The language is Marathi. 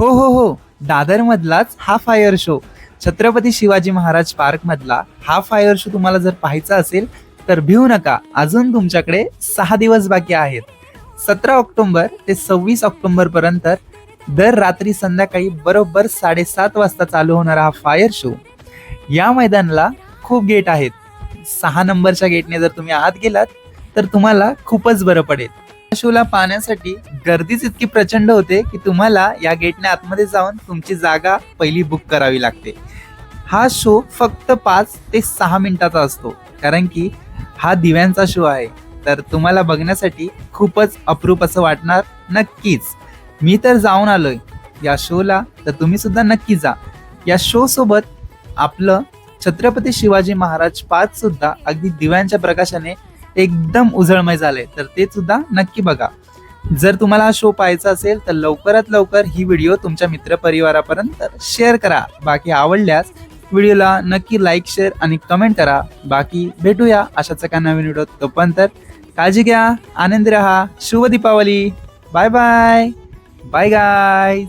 हो हो हो. दादर मधलाच हा fire show Chhatrapati Shivaji Maharaj park मधला हा फायर शो तुम्हाला जर पाहायचा असेल तर भिवू नका. अजून तुमच्याकडे सहा दिवस बाकी आहेत. सतरा ऑक्टोंबर ते सव्वीस ऑक्टोबर पर्यंत दर रात्री संध्याकाळी बरोबर साडेसात वाजता चालू होणारा हा फायर शो या मैदानाला खूप गेट आहेत. सहा नंबरच्या गेटने जर तुम्ही आत गेलात तर तुम्हाला खूपच बरं पडेल. शोला पाहण्यासाठी गर्दीच इतकी प्रचंड होते की तुम्हाला या गेटने आतमध्ये जाऊन तुमची जागा पहिली बुक करावी लागते. हा शो फक्त पाच ते सहा मिनिटाचा असतो. कारण की हा दिव्यांचा शो आहे. तर तुम्हाला बघण्यासाठी खूपच अप्रूप असं वाटणार नक्कीच. मी तर जाऊन आलोय. या शोला तर तुम्ही सुद्धा नक्की जा. या शो सोबत आपलं छत्रपती शिवाजी महाराज पाच सुद्धा अगदी दिव्यांच्या प्रकाशाने एकदम उजळमय झाले तर ते सुद्धा नक्की बघा. जर तुम्हाला हा शो पाहायचा असेल तर लवकरात लवकर ही व्हिडिओ तुमच्या मित्रपरिवारापर्यंत शेअर करा. बाकी आवडल्यास व्हिडिओला नक्की लाईक शेअर आणि कमेंट करा. बाकी भेटूया अशाच एका नवीन व्हिडिओ तोपर्यंत. काळजी घ्या आनंदी राहा. शुभ Deepawali. Bye bye bye guys